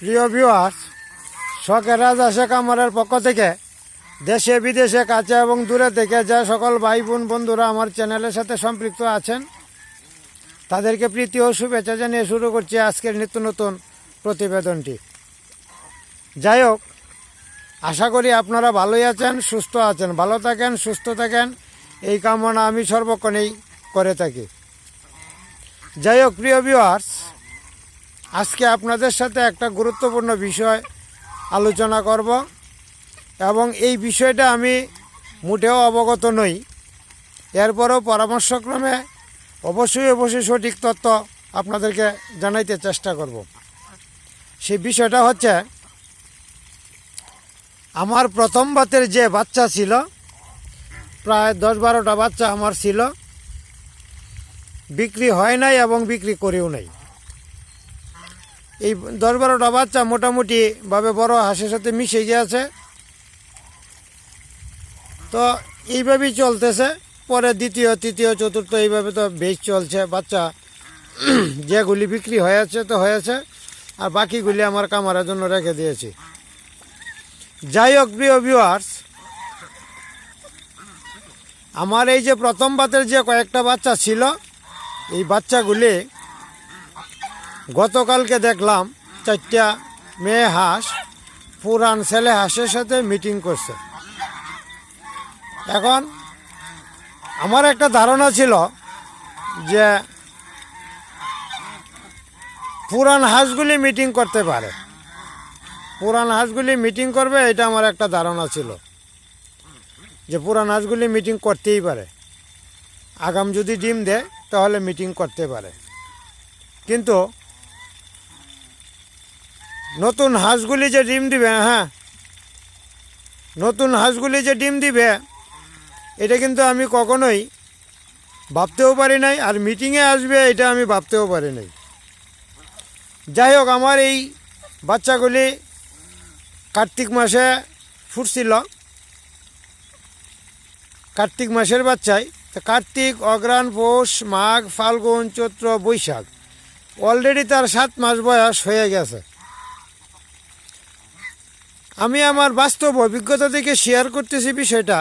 প্রিয় ভিউয়ার্স শখের রাজা শেখ আমারের পক্ষ থেকে দেশে, বিদেশে, কাছে এবং দূরে থেকে যে সকল ভাই বোন বন্ধুরা আমার চ্যানেলের সাথে সম্পৃক্ত আছেন, তাদেরকে প্রীতি ও শুভেচ্ছা জানিয়ে শুরু করছি আজকের নিত্য নতুন প্রতিবেদনটি। যাই হোক, আশা করি আপনারা ভালোই আছেন, সুস্থ আছেন, ভালো থাকেন, সুস্থ থাকেন, এই কামনা আমি সর্বক্ষণেই করে থাকি। যাই হোক, প্রিয় ভিউয়ার্স আজকে আপনাদের সাথে একটা গুরুত্বপূর্ণ বিষয় আলোচনা করব এবং এই বিষয়টা আমি মোটেও অবগত নই। এরপরও পরামর্শক্রমে অবশ্যই অবশ্যই সঠিক তথ্য আপনাদেরকে জানাইতে চেষ্টা করব। সেই বিষয়টা হচ্ছে, আমার প্রথম বাতের যে বাচ্চা ছিল, প্রায় দশ বারোটা বাচ্চা আমার ছিল, বিক্রি হয় নাই এবং বিক্রি করেও নাই। এই দশ বারোটা বাচ্চা মোটামুটি ভাবে বড় হাঁসের সাথে মিশে গিয়েছে। তো এইভাবেই চলতেছে। পরে দ্বিতীয়, তৃতীয়, চতুর্থ এইভাবে তো বেশ চলছে। বাচ্চা যেগুলি বিক্রি হয়েছে তো হয়েছে। আর বাকিগুলি আমার কামারের জন্য রেখে দিয়েছি। যাই হোক, প্রিয় ভিউয়ার্স আমার এই যে প্রথম বাতের যে কয়েকটা বাচ্চা ছিল, এই বাচ্চাগুলি গতকালকে দেখলাম চারটা মেয়ে হাঁস, পুরান ছেলে হাঁসের সাথে মিটিং করছে। এখন আমার একটা ধারণা ছিল যে পুরান হাঁসগুলি মিটিং করতে পারে। পুরান হাঁসগুলি মিটিং করবে, এটা আমার একটা ধারণা ছিল যে পুরান হাঁসগুলি মিটিং করতেই পারে। আগাম যদি ডিম দেয়, তাহলে মিটিং করতে পারে। কিন্তু নতুন হাঁসগুলি যে ডিম দিবে হ্যাঁ? নতুন হাঁসগুলি যে ডিম দিবে, এটা কিন্তু আমি কখনোই ভাবতেও পারি নাই আর মিটিংয়ে আসবে এটা আমি ভাবতেও পারি নাই। যাই হোক, আমার এই বাচ্চাগুলি কার্তিক মাসে ফুটছিল। কার্তিক মাসের বাচ্চাই। তো কার্তিক, অগ্রাণ, পৌষ, মাঘ, ফাল্গুন, চৈত্র, বৈশাখ। অলরেডি তার সাত মাস বয়স হয়ে গেছে। আমি আমার বাস্তব অভিজ্ঞতা থেকে শেয়ার করতেছি বিষয়টা।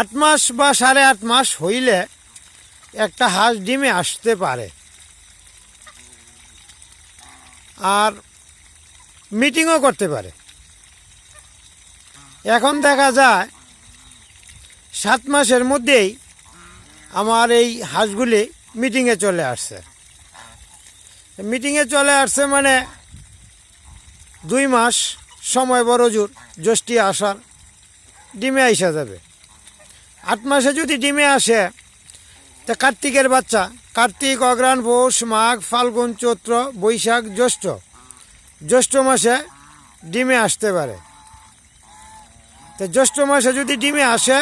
আট মাস বা সাড়ে আট মাস হইলে একটা হাঁস ডিমে আসতে পারে। আর মিটিংও করতে পারে। এখন দেখা যায়, সাত মাসের মধ্যেই আমার এই হাঁসগুলি মিটিংয়ে চলে আসছে। মিটিংয়ে চলে আসছে মানে দুই মাস সময় বড় জোর, জ্যৈষ্ঠী আসার, ডিমে আইসা যাবে। আট মাসে যদি ডিমে আসে, তা কার্তিকের বাচ্চা, কার্তিক, অগ্রাণ, পৌষ, মাঘ, ফাল্গুন, চৈত্র, বৈশাখ, জ্যৈষ্ঠ। জ্যৈষ্ঠ মাসে ডিমে আসতে পারে। তো জ্যৈষ্ঠ মাসে যদি ডিমে আসে,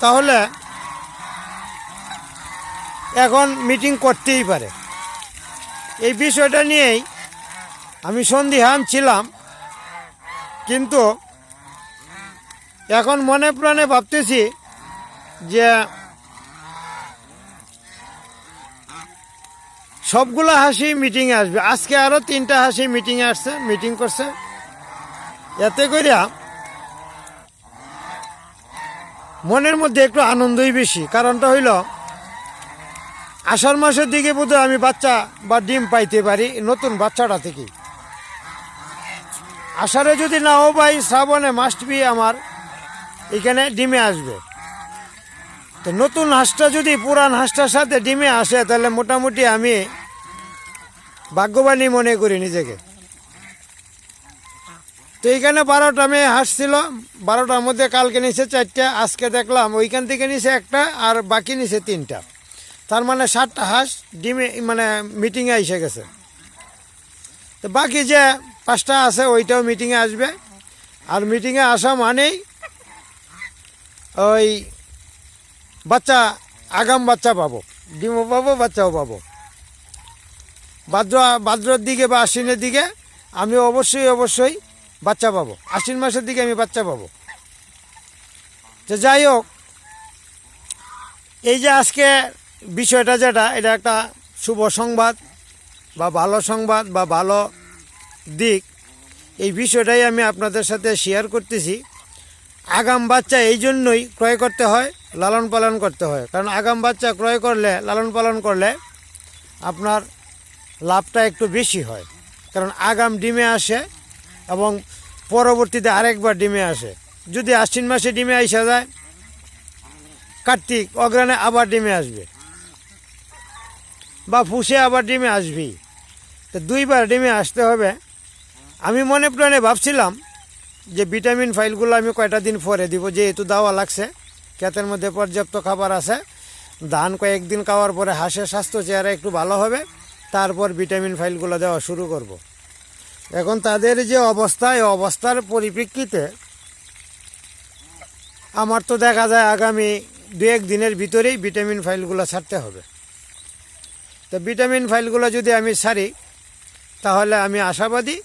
তাহলে এখন মিটিং করতেই পারে। এই বিষয়টা নিয়েই আমি সন্দিহান ছিলাম, কিন্তু এখন মনে প্রাণে ভাবতেছি যে সবগুলো হাসি মিটিংয়ে আসবে। আজকে আরও তিনটা হাসি মিটিংয়ে আসছে মিটিং করছে। এতে করিয়া মনের মধ্যে একটু আনন্দই বেশি। কারণটা হইল, আষাঢ় মাসের দিকে বোধহয় আমি বাচ্চা বা ডিম পাইতে পারি, নতুন বাচ্চাটা থেকে। আষাঢ়ে যদি নাও পাই শ্রাবণে মাস্ট বি আমার এখানে ডিমে আসবে। তো নতুন হাঁসটা যদি পুরান হাঁসটার সাথে ডিমে আসে, তাহলে মোটামুটি আমি ভাগ্যবানই মনে করি নিজেকে। তো এইখানে বারোটা মেয়ে হাঁস ছিল, বারোটার মধ্যে কালকে নিচে চারটা, আজকে দেখলাম ওইখান থেকে নিচে একটা আর বাকি নিচে তিনটা। তার মানে সাতটা হাঁস ডিমে মানে মিটিংয়ে এসে গেছে। তো বাকি যে পাঁচটা আছে, ওইটাও মিটিংয়ে আসবে। আর মিটিংয়ে আসা মানেই ওই বাচ্চা, আগাম বাচ্চা পাবো, ডিমও পাবো, বাচ্চাও পাবো। ভাদ্র ভাদ্রর দিকে বা আশ্বিনের দিকে আমি অবশ্যই অবশ্যই বাচ্চা পাবো। আশ্বিন মাসের দিকে আমি বাচ্চা পাবো। তো যাই হোক, এই যে আজকে বিষয়টা যেটা, এটা একটা শুভ সংবাদ বা ভালো সংবাদ বা ভালো দিক, এই বিষয়টাই আমি আপনাদের সাথে শেয়ার করতেছি। আগাম বাচ্চা এই জন্যই ক্রয় করতে হয়, লালন পালন করতে হয়। কারণ আগাম বাচ্চা ক্রয় করলে, লালন পালন করলে আপনার লাভটা একটু বেশি হয়। কারণ আগাম ডিমে আসে এবং পরবর্তীতে আরেকবার ডিমে আসে। যদি আশ্বিন মাসে ডিমে আইসা যায়, কার্তিক অগ্রাণে আবার ডিমে আসবে। বা ফুসে আবার ডিমে আসবেই। তো দুইবার ডিমে আসতে হবে। আমি মনে প্রাণে ভাবছিলাম যে ভিটামিন ফাইলগুলো আমি কয়টা দিন পরে দিব, যেহেতু দাওয়া লাগছে। ক্ষেতের মধ্যে পর্যাপ্ত খাবার আছে। ধান কয়েকদিন খাওয়ার পরে হাঁসের স্বাস্থ্য চেহারা একটু ভালো হবে, তারপর ভিটামিন ফাইলগুলো দেওয়া শুরু করব। এখন তাদের যে অবস্থা, এই অবস্থার পরিপ্রেক্ষিতে আমার তো দেখা যায় আগামী দু এক দিনের ভিতরেই ভিটামিন ফাইলগুলো ছাড়তে হবে। তো ভিটামিন ফাইলগুলো যদি আমি ছাড়ি, তাহলে আমি আশাবাদী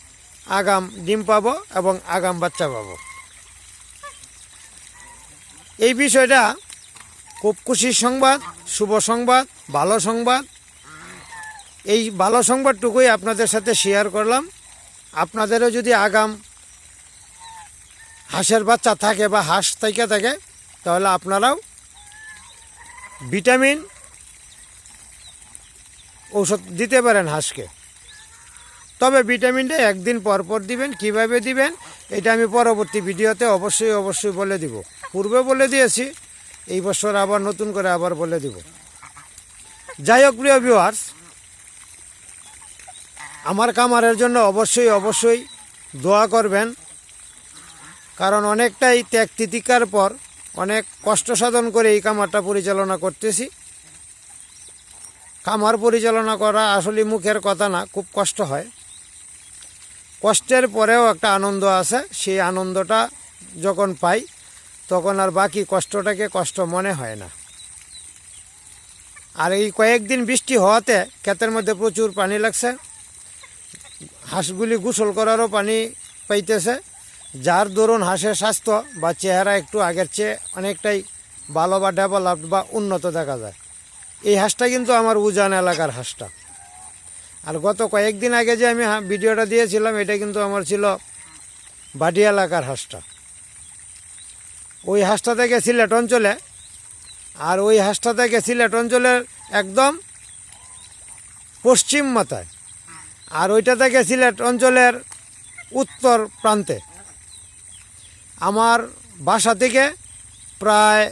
আগাম ডিম পাব এবং আগাম বাচ্চা পাব। এই বিষয়টা খুব খুশির সংবাদ, শুভ সংবাদ, ভালো সংবাদ। এই ভালো সংবাদটুকুই আপনাদের সাথে শেয়ার করলাম। আপনাদেরও যদি আগাম হাঁসের বাচ্চা থাকে বা হাঁস থেকে থাকে, তাহলে আপনারাও ভিটামিন ঔষধ দিতে পারেন হাঁসকে। তবে ভিটামিনটা একদিন পর পর দিবেন, কীভাবে দিবেন, এটা আমি পরবর্তী ভিডিওতে অবশ্যই অবশ্যই বলে দিব। পূর্বে বলে দিয়েছি, এই বছর আবার নতুন করে আবার বলে দিব। যাই হোক, প্রিয় ভিউয়ার্স আমার কামারের জন্য অবশ্যই অবশ্যই দোয়া করবেন, কারণ অনেকটাই ত্যাগ তিতিকার পর অনেক কষ্ট সাধন করে এই কামারটা পরিচালনা করতেছি। খামার পরিচালনা করা আসলে মুখের কথা না, খুব কষ্ট হয়। কষ্টের পরেও একটা আনন্দ আছে। সেই আনন্দটা যখন পাই, তখন আর বাকি কষ্টটাকে কষ্ট মনে হয় না। আর এই কয়েকদিন বৃষ্টি হওয়াতে ক্ষেতের মধ্যে প্রচুর পানি লাগছে। হাঁসগুলি গোসল করারও পানি পাইতেছে। যার দরুন হাঁসের স্বাস্থ্য বা চেহারা একটু আগের চেয়ে অনেকটাই ভালো বা ডেভেলপ বা উন্নত দেখা যায়। এই হাঁসটা কিন্তু আমার উজান এলাকার হাঁসটা। আর গত কয়েকদিন আগে যে আমি ভিডিওটা দিয়েছিলাম, এটা কিন্তু আমার ছিল বাটি এলাকার হাঁসটা। ওই হাঁসটা থেকে সিলেট অঞ্চলে আর ওই হাঁসটা থেকে সিলেট অঞ্চলের একদম পশ্চিম মাথায়। আর ওইটা থেকে সিলেট অঞ্চলের উত্তর প্রান্তে। আমার বাসা থেকে প্রায়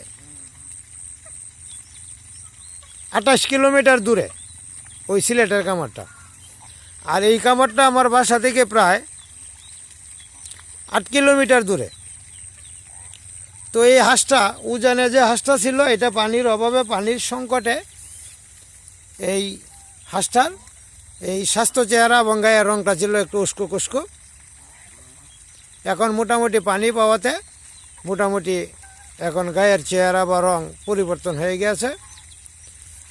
আঠাশ কিলোমিটার দূরে ওই সিলেটের কামারটা। আর এই কামারটা আমার বাসা থেকে প্রায় আট কিলোমিটার দূরে। তো এই হাঁসটা, উজানে যে হাঁসটা ছিল, এটা পানির অভাবে, পানির সংকটে এই হাঁসটার এই স্বাস্থ্য চেহারা এবং গায়ের রঙটা ছিল একটু উস্কো কুস্কো এখন মোটামুটি পানি পাওয়াতে মোটামুটি এখন গায়ের চেহারা বা রং পরিবর্তন হয়ে গেছে।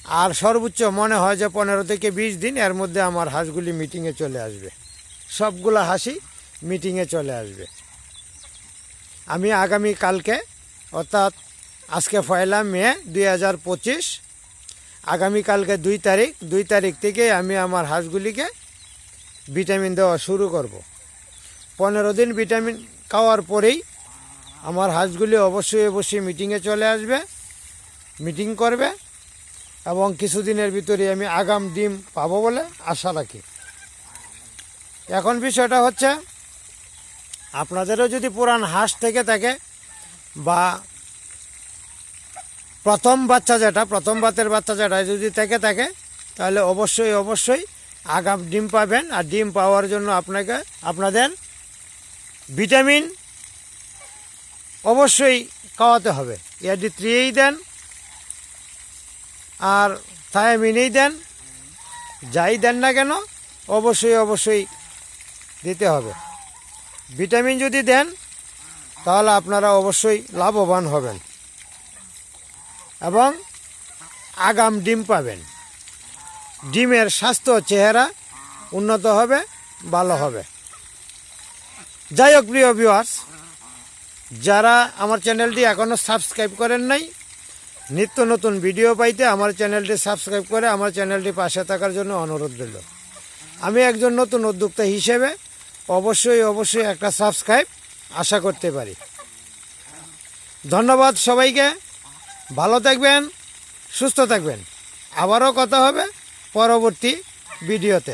আর সর্বোচ্চ মনে হয় যে পনেরো থেকে বিশ দিন এর মধ্যে আমার হাঁসগুলি মিটিংয়ে চলে আসবে। সবগুলো হাসি মিটিংয়ে চলে আসবে। আমি আগামী কালকে, অর্থাৎ আজকে পয়লা মে দুই হাজার পঁচিশ আগামীকালকে দুই তারিখ দুই তারিখ থেকে আমি আমার হাঁসগুলিকে ভিটামিন দেওয়া শুরু করব। পনেরো দিন ভিটামিন খাওয়ার পরেই আমার হাঁসগুলি অবশ্যই অবশ্যই মিটিংয়ে চলে আসবে মিটিং করবে। এবং কিছুদিনের ভিতরে আমি আগাম ডিম পাবো বলে আশা রাখি। এখন বিষয়টা হচ্ছে, আপনাদেরও যদি পুরান হাঁস থেকে থাকে বা প্রথম বাচ্চা যেটা, প্রথম বাতের বাচ্চা যেটা যদি থেকে থাকে, তাহলে অবশ্যই অবশ্যই আগাম ডিম পাবেন। আর ডিম পাওয়ার জন্য আপনাকে, আপনাদের ভিটামিন অবশ্যই খাওয়াতে হবে। এডি থ্রিয়েই দেন আর থায়ামিনেই দেন। যাই দেন না কেন, অবশ্যই অবশ্যই দিতে হবে। ভিটামিন যদি দেন, তাহলে আপনারা অবশ্যই লাভবান হবেন। এবং আগাম ডিম পাবেন। ডিমের স্বাস্থ্য চেহারা উন্নত হবে, ভালো হবে। যাই হোক, প্রিয় ভিউয়ার্স যারা আমার চ্যানেলটি এখনও সাবস্ক্রাইব করেন নাই নিত্য নতুন ভিডিও পাইতে আমার চ্যানেলটি সাবস্ক্রাইব করে আমার চ্যানেলটি পাশে থাকার জন্য অনুরোধ রইল। আমি একজন নতুন উদ্যোক্তা হিসেবে অবশ্যই অবশ্যই একটা সাবস্ক্রাইব আশা করতে পারি। ধন্যবাদ সবাইকে। ভালো থাকবেন, সুস্থ থাকবেন। আবারও কথা হবে পরবর্তী ভিডিওতে।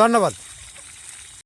ধন্যবাদ।